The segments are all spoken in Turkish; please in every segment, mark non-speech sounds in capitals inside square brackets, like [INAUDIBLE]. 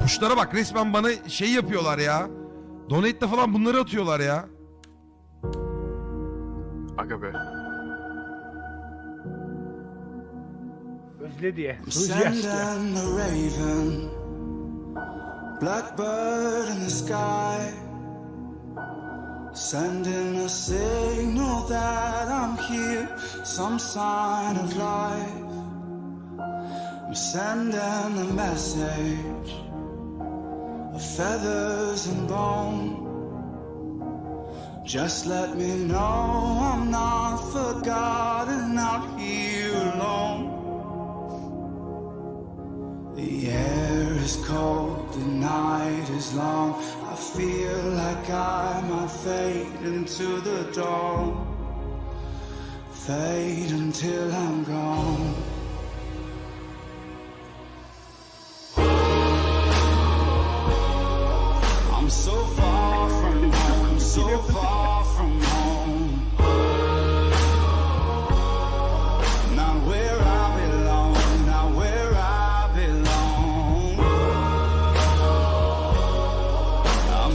Puşlara bak resmen bana şey yapıyorlar ya. Donate'de falan bunları atıyorlar ya. Aga be. Özle diye. The raven, blackbird in the sky, sending a signal that I'm here, some sign of life. I'm sending a message of feathers and bone. Just let me know I'm not forgotten out here alone. The air is cold, the night is long. I feel like I might fade into the dawn. Fade until I'm gone. I'm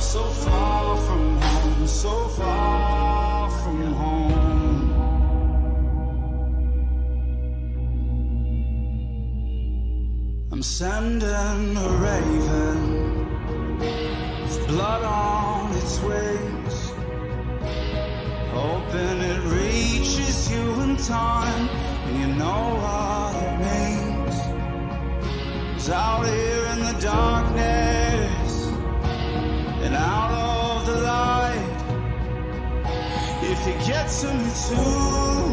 so far from home, so far from home, I'm sending a raven with blood on its wings. Hoping it reaches you in time, and you know what it means. It's out here in the darkness, and out of the light, if you get to me too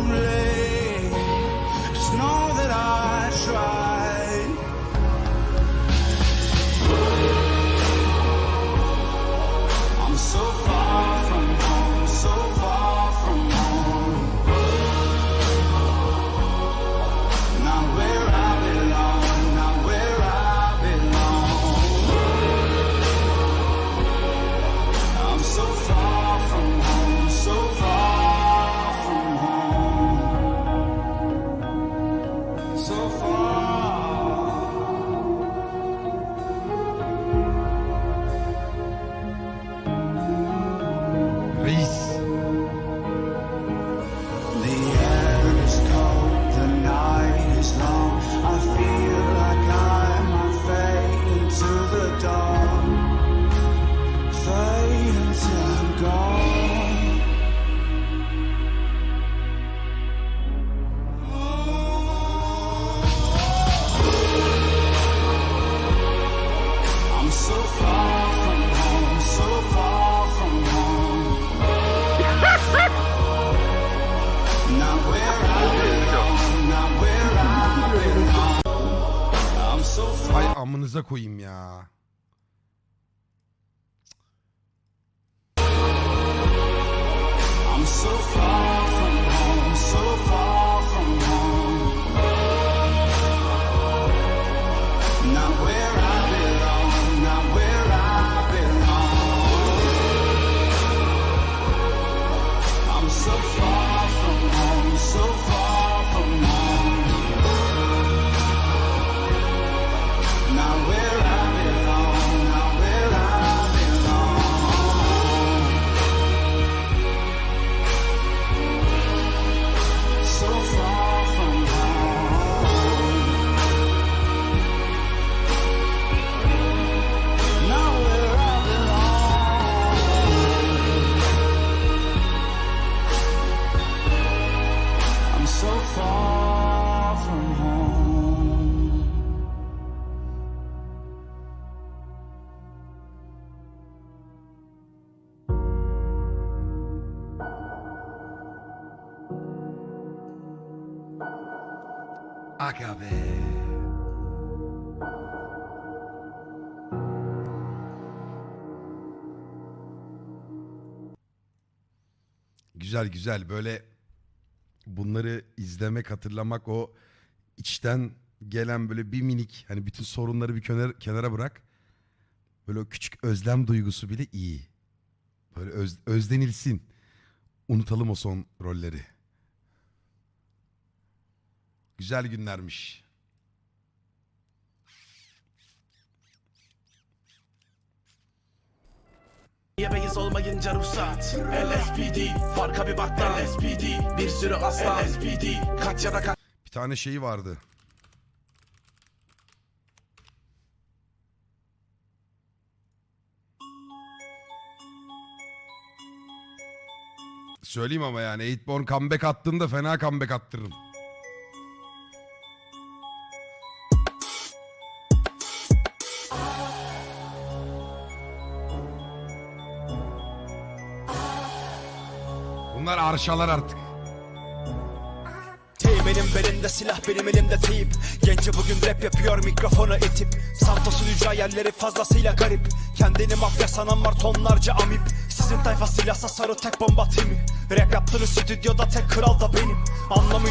amınıza koyayım ya. Aga be. Güzel güzel böyle bunları izlemek, hatırlamak o içten gelen böyle bir minik hani bütün sorunları bir kenara, kenara bırak. Böyle o küçük özlem duygusu bile iyi. Böyle öz, özlenilsin. Unutalım o son rolleri. Güzel günlermiş. Yemeyiz olmayınca ruhsat LSPD Farka bir bak LSPD Bir sürü aslan LSPD Kaç ya da kaç Bir tane şeyi vardı. Söyleyeyim ama yani Eightborn comeback attığımda fena comeback attırırım. Bunlar arşalar artık. Teğmenim belinde silah benim elimde teyip. Genci bugün rap yapıyor mikrofonu itip. Santos'un yüce hayalleri fazlasıyla garip. Kendini mafya sanan var tonlarca amip. Sizin tayfa silahsa sarı tek bomba timi Rap yaptığınız stüdyoda tek kral da benim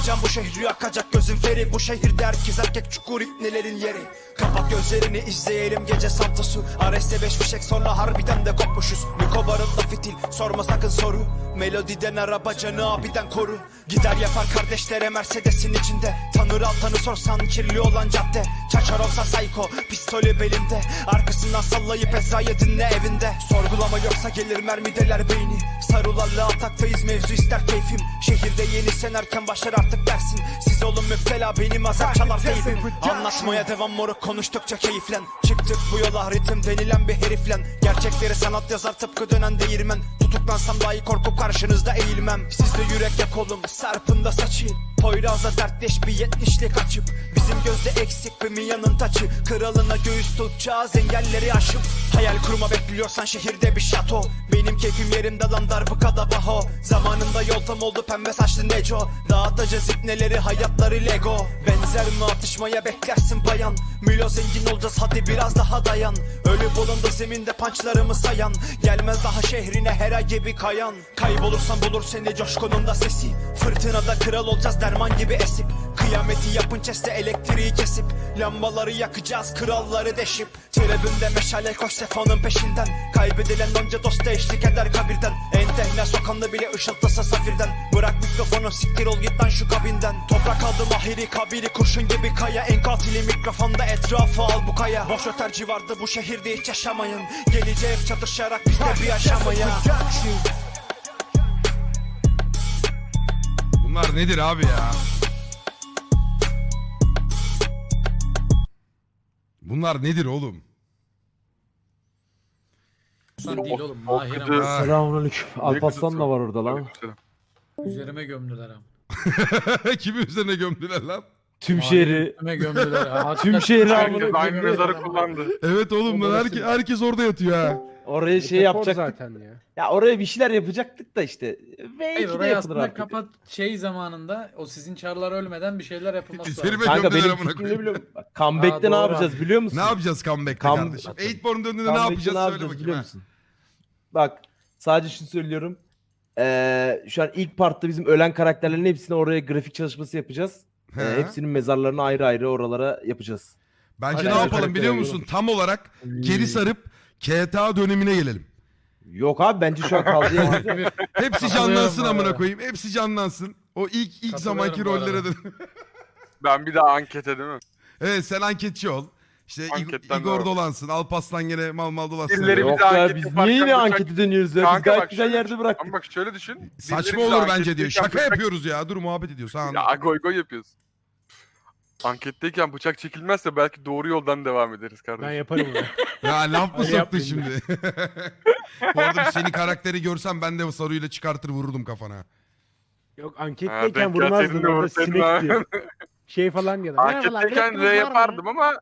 Anlamayacağım bu şehri yakacak gözüm feri. Bu şehirde herkes erkek çukur ipnelerin yeri. Kapat gözlerini izleyelim gece Santos'u. Ares'te beş fişek sonra harbiden de kopmuşuz. Niko barında fitil sorma sakın soru. Melodiden araba canı abiden koru. Gider yapar kardeşlere Mercedes'in içinde. Tanır altanı sorsan kirli olan cadde. Çaçar olsa sayko pistolü belimde. Arkasından sallayıp Ezra'yı dinle evinde. Sorgulama yoksa gelir mermideler beyni Sarılarla ataktayız mevzu ister keyfim. Şehirde yeni sen erken başlar artık dersin. Siz olun müptela benim azar çalar teybim Anlatmaya devam moruk konuştukça keyiflen. Çıktık bu yola ritim denilen bir heriflen. Gerçekleri sanat yazar tıpkı dönen değirmen. Tutuklansam dahi korkup karşınızda eğilmem. Sizde yürek yak oğlum sarpında saçı Poyraz'a dertleş bir yetmişlik açıp Bizim gözde eksik bir miyanın taçı. Kralına göğüs tutacağız engelleri aşıp. Hayal kurma bekliyorsan şehirde bir şato. Benim keyfim yerimde lan darbukada baho. Zamanında yoltam oldu pembe saçlı Neco. Dağıtacağız ipneleri hayatları Lego. Benzer mi atışmaya beklersin bayan Milo zengin olacağız hadi biraz daha dayan. Ölü bulundu zeminde pançlarımı sayan. Gelmez daha şehrine her gibi kayan. Kaybolursan bulur seni coşkunun da sesi. Fırtınada kral olacağız derman gibi esip. Kıyameti yapın çeste elektriği kesip. Lambaları yakacağız kralları deşip. Tribünde meşale koş sefanın peşinden. Kaybedilen onca dosta eşlik eder kabirden. En tehne sokanlı bile ışıltısı safirden mikrofonu siktir ol git lan şu kabinden Toprak aldı mahiri kabiri kurşun gibi kaya En katili mikrofonda etrafı al bu kaya Boş öter civarda bu şehirde hiç yaşamayın Geleceğe çatışarak biz de bir yaşamaya Bunlar nedir abi ya? Bunlar nedir oğlum? Sen değil oğlum. Mahir ama. Selamünaleyküm. Alparslan da var orada lan. Aleykümselam. Üzerime gömdüler ama. [LAUGHS] Kimi üzerine gömdüler lan? Tüm şehri, Üzerime gömdüler. ha. [LAUGHS] tüm şehri Herkes amına aynı koyayım. mezarı kullandı. Evet oğlum lan Orası- herkes, orada yatıyor ha. Oraya şey Dekor yapacaktık. zaten ya. Ya oraya bir şeyler yapacaktık da işte. Hayır iki de yapılır aslında artık. kapat şey zamanında o sizin çarlar ölmeden bir şeyler yapılması lazım. Üzerime Kanka gömdüler benim amına koyayım. Bak, Comeback'te ne doğru yapacağız biliyor musun? Ne yapacağız comeback'te Come- kardeşim? Eightborn döndüğünde ne Comeback'te yapacağız söyle bakayım biliyor ha. musun? Bak sadece şunu söylüyorum. Ee, şu an ilk partta bizim ölen karakterlerin hepsine oraya grafik çalışması yapacağız. Ee, He. hepsinin mezarlarını ayrı ayrı oralara yapacağız. Bence Aynen, ne yapalım biliyor karakter musun? Tam olarak geri sarıp KTA dönemine gelelim. Yok abi bence şu an güzel. [LAUGHS] Hepsi Katılıyorum canlansın bu amına arada. koyayım. Hepsi canlansın. O ilk ilk Katılıyorum zamanki bu rollere dön. Ben bir daha ankete değil mi? evet sen anketçi ol. İşte Anketten Igor devam. dolansın. Alpaslan gene mal mal dolaşsın. Birileri Yok bize ya anket biz yaparken niye yine bıçak- anketi dönüyoruz ya? Biz Kanka gayet bak güzel yerde bıraktık. Ama bak şöyle düşün. Saçma Birileri bize olur bence diyor. anketteyken Şaka bıçak- yapıyoruz ya. Dur muhabbet ediyoruz. Ha, Ya goy goy yapıyoruz. Anketteyken bıçak çekilmezse belki doğru yoldan devam ederiz Ben kardeşim. yaparım onu. [LAUGHS] Ya laf mı Öyle soktun yapmayın şimdi? [LAUGHS] Bu arada seni karakteri görsem ben de sarıyla çıkartır vururdum kafana. Yok Ha, anketteyken denk gelseydin de orada vursaydın sinek ha. diyor. Şey falan diyor. Merhabalar, Anketteyken R var yapardım ama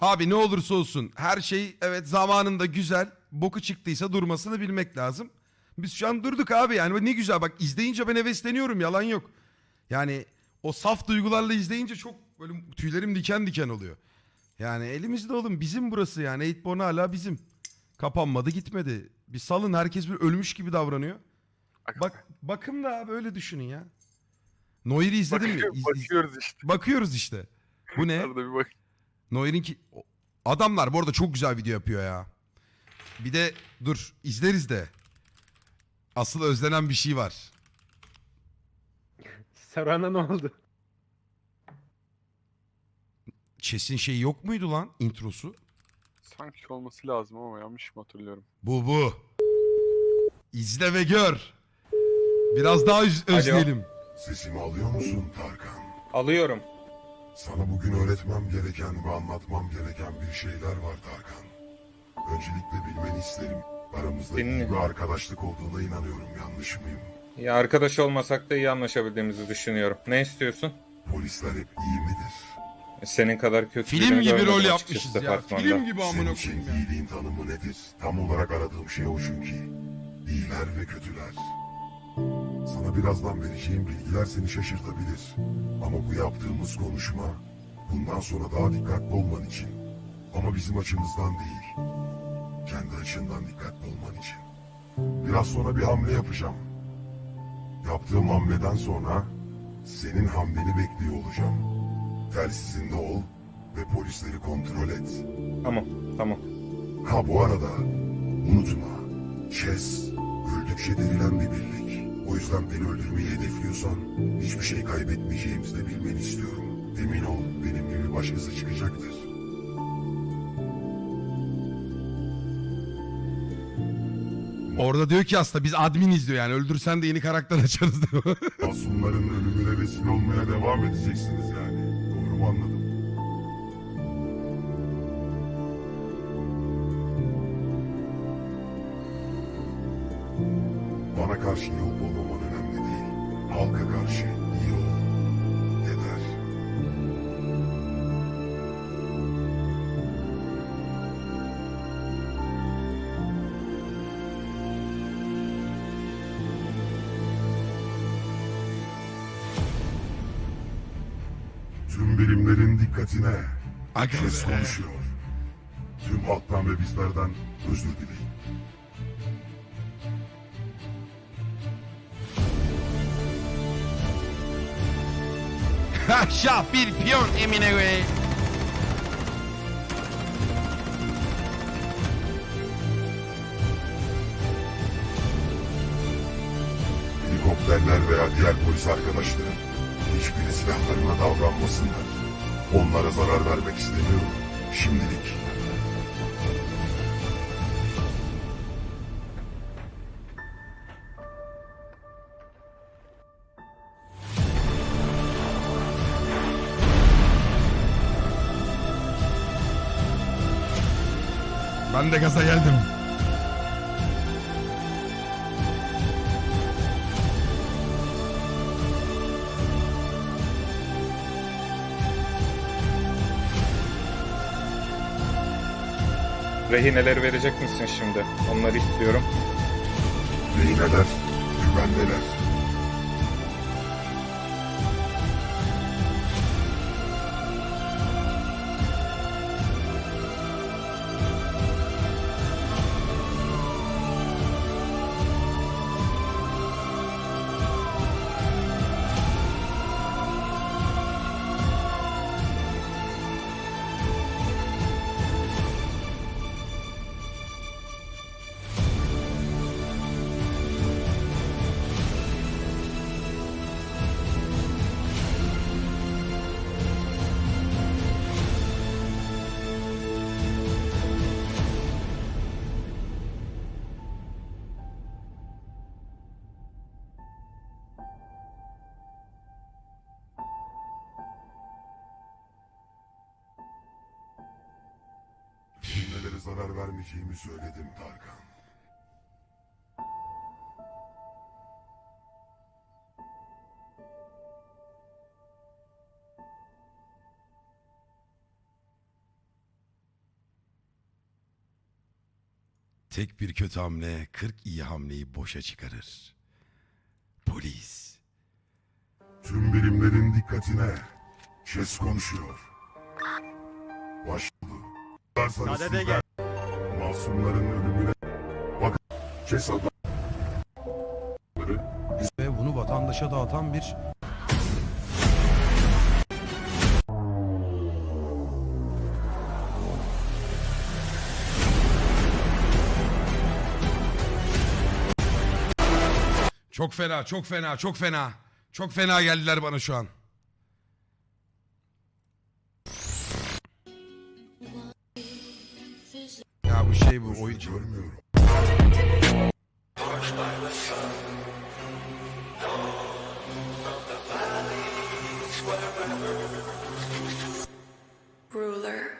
Abi ne olursa olsun her şey evet zamanında güzel. Boku çıktıysa durmasını bilmek lazım. Biz şu an durduk abi yani ne güzel bak izleyince ben hevesleniyorum yalan yok. Yani o saf duygularla izleyince çok böyle tüylerim diken diken oluyor. Yani elimizde oğlum bizim burası yani Eightborn hala bizim. Kapanmadı gitmedi. Bir salın herkes bir ölmüş gibi davranıyor. Bak bakın da abi öyle düşünün ya. Noir'i izledin mi? bakıyor- İz- iz- bakıyoruz işte. bakıyoruz işte. Bu ne? Arada bir bak. Noir'in ki... Adamlar bu arada çok güzel video yapıyor ya. Bir de dur izleriz de. Asıl özlenen bir şey var. Saruhan'a ne oldu? Chess'in şeyi yok muydu lan introsu? Sanki olması lazım ama yanlış mı hatırlıyorum? Bu bu. İzle ve gör. Biraz daha üz- özleyelim. Sesimi alıyor musun Tarkan? Alıyorum. Sana bugün öğretmem gereken ve anlatmam gereken bir şeyler var Tarkan. Öncelikle bilmeni isterim. Aramızda iyi Dinle. bir arkadaşlık olduğuna inanıyorum. Yanlış mıyım? Ya arkadaş olmasak da iyi anlaşabildiğimizi düşünüyorum. Ne istiyorsun? Polisler hep iyi midir? Senin kadar kötü Film birini gibi görmedim rol açıkçası yapmışız ya. departmanda. Film gibi Senin amına için koyayım ya. iyiliğin tanımı nedir? Tam olarak aradığım şey o çünkü. İyiler ve kötüler. Sana birazdan vereceğim bilgiler seni şaşırtabilir. Ama bu yaptığımız konuşma bundan sonra daha dikkatli olman için. Ama bizim açımızdan değil. Kendi açından dikkatli olman için. Biraz sonra bir hamle yapacağım. Yaptığım hamleden sonra senin hamleni bekliyor olacağım. Telsizinde ol ve polisleri kontrol et. Tamam, tamam. Ha bu arada unutma. Chess öldükçe dirilen bir birlik. O yüzden beni öldürmeyi hedefliyorsan hiçbir şey kaybetmeyeceğimizi de bilmeni istiyorum. Emin ol benim gibi başkası çıkacaktır. Orada diyor ki aslında biz adminiz diyor yani öldürsen de yeni karakter açarız diyor. Masumların ölümüne vesile olmaya devam edeceksiniz yani. Doğru mu anladım? Karşı olup olmaman önemli değil. Halka karşı iyi ol. Yeter. Tüm birimlerin dikkatine. Aga Kes be. konuşuyor. Tüm halktan ve bizlerden özür dileyin. Şah bir piyon emine koyayım. Helikopterler veya diğer polis arkadaşların hiçbiri silahlarına davranmasınlar. Onlara zarar vermek istemiyorum. Şimdilik. Ben de gaza geldim. Rehineleri verecek misin şimdi? Onları istiyorum. Rehineler, güvendeler. Zarar vermeyeceğimi söyledim Tarkan. Tek bir kötü hamle 40 iyi hamleyi boşa çıkarır. Polis. Tüm birimlerin dikkatine. Chess konuşuyor. Başladı. Varsanız sizler masumların ölümüne bakın. Chess adamları Ve bunu vatandaşa dağıtan bir Çok fena, çok fena, çok fena. Çok fena geldiler bana şu an. Şey bu oyuncu. Görmüyorum. Ruler.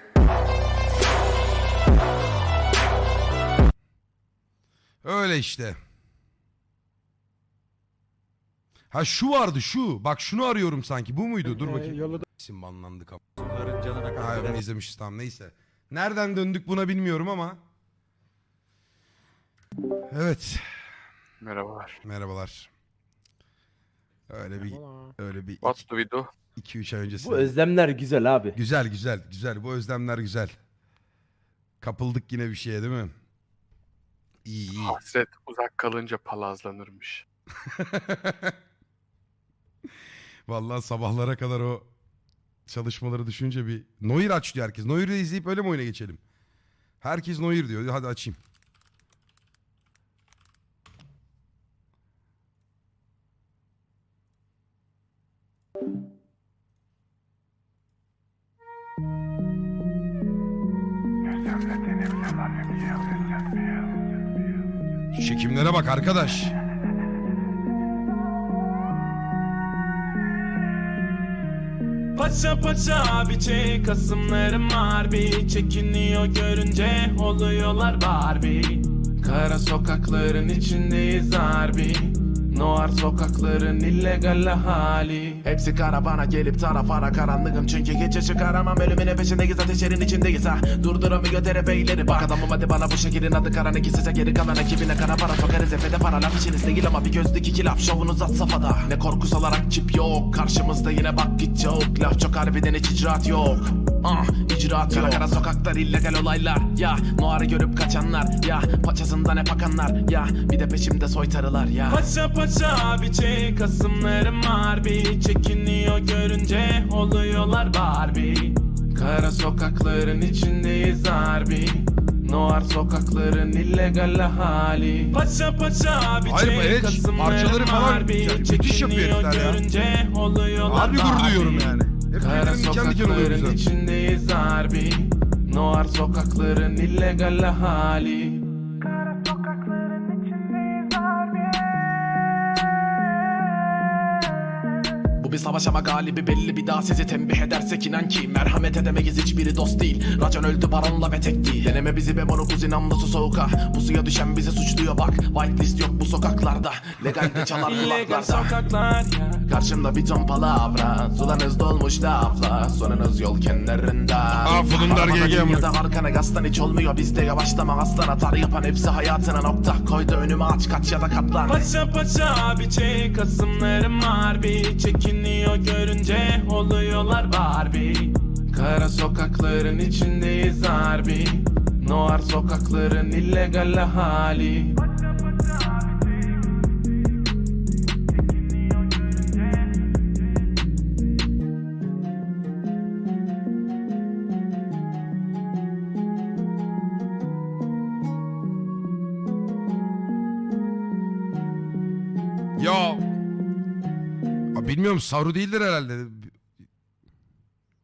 Öyle işte. Ha şu vardı şu. Bak şunu arıyorum sanki. Bu muydu? Dur bakayım. yolladı. İsim banlandık ama. Onların canına Ha onu izlemişiz tamam neyse. Nereden döndük buna bilmiyorum ama. Evet. Merhabalar. Merhabalar. Öyle bir öyle bir What's the video? 2-3 ay öncesi. Bu özlemler güzel abi. Güzel güzel güzel. Bu özlemler güzel. Kapıldık yine bir şeye değil mi? İyi iyi. Hasret uzak kalınca palazlanırmış. [LAUGHS] Vallahi sabahlara kadar o çalışmaları düşünce bir Noir aç diyor herkes. Noir'i izleyip öyle mi oyuna geçelim? Herkes Noir diyor. Hadi açayım. Çekimlere bak arkadaş. Paça paça abi kasımlarım harbi Çekiniyor görünce oluyorlar Barbie. Kara sokakların içindeyiz harbi Noir sokakların illegal hali Hepsi karavana gelip tarafara karanlığım. Çünkü gece çıkaramam ölümüne peşindeyiz ateşlerin içindeyiz. Ha Durduramıyor terebeyleri bak Adamım hadi bana bu şehrin adı karanlık size geri kalan ekibine kara para sokarız. Efede para laf işiniz değil ama bir gözlük iki laf. Şovunuz at safhada. Ne korkus olarak çip yok. Karşımızda yine bak git yok Laf çok harbiden hiç icraat yok. Ah icraat yok. Kara kara sokaklar illegal olaylar. Ya Noir'ı görüp kaçanlar. Ya Paçasından hep akanlar. Ya Bir de peşimde soytarılar. Ya. Paça paça abi kasımlarım harbi Çekiniyor görünce oluyorlar Barbie. Kara sokakların içindeyiz harbi Noir sokakların illegal hali. Paça paça abi Hayır, evet, parçaları falan ya, müthiş yapıyor herifler ya. görünce oluyorlar Harbi gurur duyuyorum yani. Hep Kara tüylerim diken diken oluyor sokakların içindeyiz harbi Noir sokakların illegal hali Bu bir savaş ama galibi belli. Bir daha sizi tembih edersek inan ki Merhamet edemeyiz. Hiçbiri dost değil. Racan öldü baronla ve tek değil. Deneme bizi be monokuz inanla su soğuka Bu suya düşen bizi suçluyor bak. Whitelist yok bu sokaklarda. Legalde çalar [LAUGHS] kulaklarda. sokaklar ya. Karşımda bir ton palavra Sularınız dolmuş lafla Sonunuz yol kenarında. Afudun dar Arabada GG amına. Ya da arkana gastan hiç olmuyor. Bizde yavaşlama aslan atar yapan hepsi hayatına nokta. Koydu önüme aç kaç ya da katlan. Paça paça abi kasımlarım harbi çekiniyor görünce oluyorlar Barbie. Kara sokakların içindeyiz harbi Noir sokakların illegal hali bilmiyorum Saru değildir herhalde.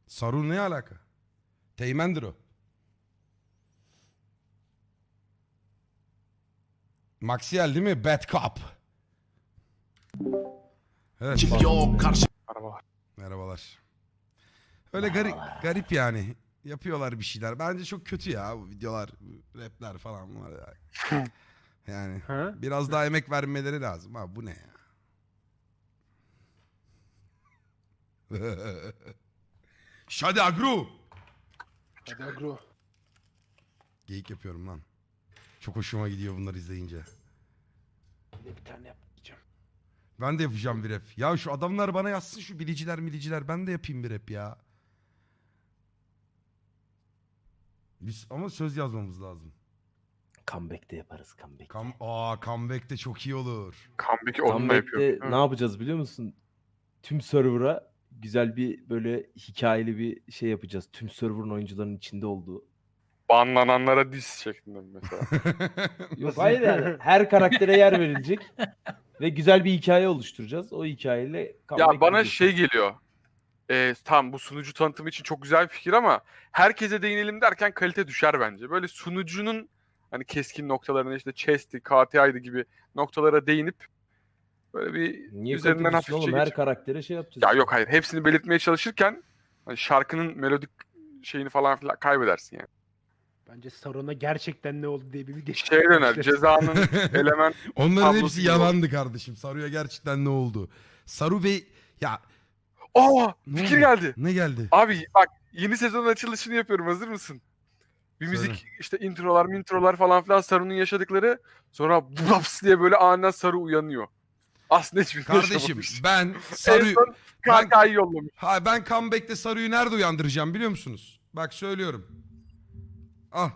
Saru ne alaka? Teğmendir o. Maxiel değil mi? Bad Cop. Evet. Yok karşı Merhabalar. Merhabalar. Öyle garip, garip yani. Yapıyorlar bir şeyler. Bence çok kötü ya bu videolar, bu rapler falan var ya. Yani biraz daha emek vermeleri lazım. Ha bu ne ya? [LAUGHS] Şadi Agru. Hadi agro. Geyik yapıyorum lan. Çok hoşuma gidiyor bunları izleyince. Bir tane yapacağım. Ben de yapacağım bir rap. Ya şu adamlar bana yazsın şu biliciler miliciler. Ben de yapayım bir rap ya. Biz ama söz yazmamız lazım. Comeback'te yaparız comeback. Come, aa comeback de çok iyi olur. Comeback'i onunla yapıyor. Comeback'te ne yapacağız biliyor musun? Tüm server'a güzel bir böyle hikayeli bir şey yapacağız. Tüm server'ın oyuncuların içinde olduğu. Banlananlara diz şeklinde mesela. [LAUGHS] Yok hayır yani her karaktere yer verilecek [LAUGHS] ve güzel bir hikaye oluşturacağız. O hikayeyle ya bana videosu. şey geliyor. Ee, tamam bu sunucu tanıtımı için çok güzel bir fikir ama herkese değinelim derken kalite düşer bence. Böyle sunucunun hani keskin noktalarına işte chest'i, KTI'di gibi noktalara değinip böyle bir Niye üzerinden hafifçe oğlum? Her geç- karaktere şey yapacağız. Ya yok hayır hepsini belirtmeye çalışırken hani şarkının melodik şeyini falan filan kaybedersin yani. Bence Sauron'a gerçekten ne oldu diye bir video Şeye döner cezanın [LAUGHS] element Onların hepsi gibi yalandı kardeşim. Saru'ya gerçekten ne oldu? Saru ve ya Aa ne fikir oldu? geldi. Ne geldi? Abi bak yeni sezonun açılışını yapıyorum hazır mısın? Bir Söyle. müzik işte introlar mintrolar falan filan Saru'nun yaşadıkları sonra [LAUGHS] bups diye böyle aniden Saru uyanıyor. Aslında hiçbir şey Kardeşim yaşamamış. ben [LAUGHS] En son ben- KK'yı yollamış. ha ben comeback'te Saru'yu nerede uyandıracağım biliyor musunuz? Bak söylüyorum. Ah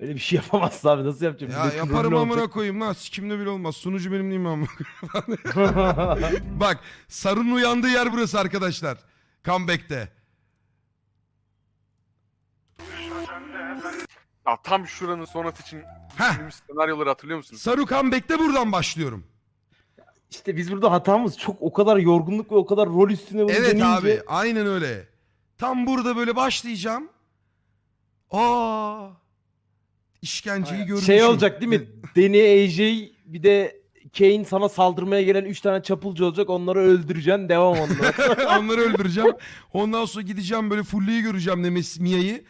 Öyle bir şey yapamazsın abi. Nasıl yapacağım? ya Milletin yaparım rolü amına olacak. koyayım lan. Sikimde bile olmaz. Sunucu benim değil mi amına koyayım? [LAUGHS] Bak Saru'nun uyandığı yer burası arkadaşlar. Comeback'te. Ya tam şuranın sonrası için Heh. düşündüğümüz senaryoları hatırlıyor musunuz? Saru comeback'te buradan başlıyorum. İşte biz burada hatamız çok o kadar yorgunluk ve o kadar rol üstüne bunu Evet deneyince- abi aynen öyle. Tam burada böyle başlayacağım. Aa işkenceyi görmüşüm. Şey olacak değil mi? [LAUGHS] Danny AJ bir de Kane sana saldırmaya gelen 3 tane çapulcu olacak. Onları öldüreceksin. Devam onlara. [LAUGHS] Onları öldüreceğim. Ondan sonra gideceğim böyle Fulle'yi göreceğim Nemesis Mia'yı.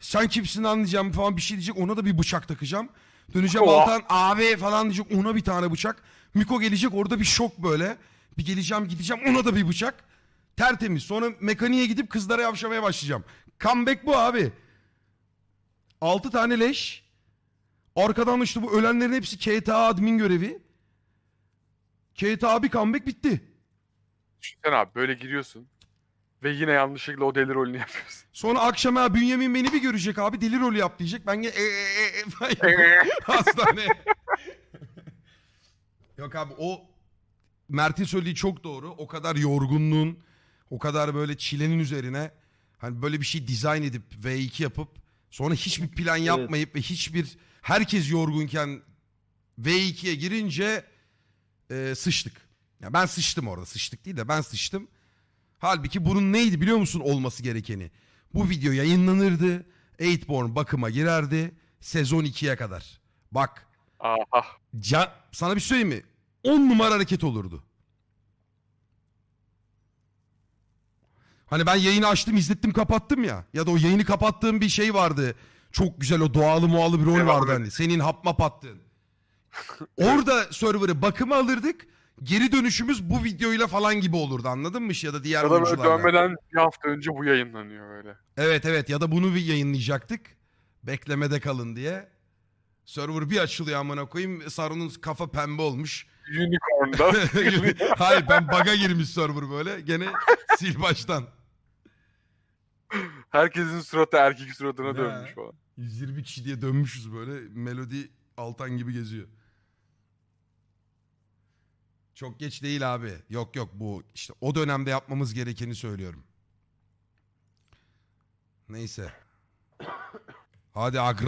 Sen kimsin anlayacağım falan bir şey diyecek. Ona da bir bıçak takacağım. Döneceğim Oha. Altan abi falan diyecek. Ona bir tane bıçak. Miko gelecek orada bir şok böyle. Bir geleceğim gideceğim ona da bir bıçak. Tertemiz. Sonra mekaniğe gidip kızlara yavşamaya başlayacağım. Comeback bu abi. 6 tane leş. Arkadan işte bu ölenlerin hepsi KTA admin görevi. KTA bir comeback bitti. Düşünsene abi böyle giriyorsun ve yine yanlışlıkla o deli rolünü yapıyorsun. [LAUGHS] Sonra akşama Bünyamin beni bir görecek abi deli rolü yap diyecek. Ben ge- e, e, [LAUGHS] [LAUGHS] hastane. Yok abi o Mert'in söylediği çok doğru. O kadar yorgunluğun, o kadar böyle çilenin üzerine hani böyle bir şey dizayn edip V2 yapıp sonra hiçbir plan yapmayıp ve hiçbir herkes yorgunken V2'ye girince e, sıçtık. Ya ben sıçtım orada. Sıçtık değil de ben sıçtım. Halbuki bunun neydi biliyor musun olması gerekeni? Bu video yayınlanırdı. Eightborn bakıma girerdi. Sezon 2'ye kadar. Bak Aha. Can, sana bir şey söyleyeyim mi? 10 numara hareket olurdu. Hani ben yayını açtım izlettim kapattım ya. Ya da o yayını kapattığım bir şey vardı. Çok güzel o doğalı mualı bir rol vardı hani. Senin hapma attığın. [LAUGHS] Orada server'ı bakıma alırdık. Geri dönüşümüz bu videoyla falan gibi olurdu anladın mı? Ya da diğer Ya da böyle oyuncularla. dönmeden bir hafta önce bu yayınlanıyor böyle. Evet evet ya da bunu bir yayınlayacaktık. Beklemede kalın diye. Server bir açılıyor amına koyayım. Sarun'un kafa pembe olmuş. Unicorn'da. [LAUGHS] Hayır ben baga girmiş server böyle. Gene sil baştan. Herkesin suratı erkek suratına Ha. dönmüş falan. 120 kişi diye dönmüşüz böyle. Melodi Altan gibi geziyor. Çok geç değil abi. Yok yok bu işte o dönemde yapmamız gerekeni söylüyorum. Neyse. Hadi agro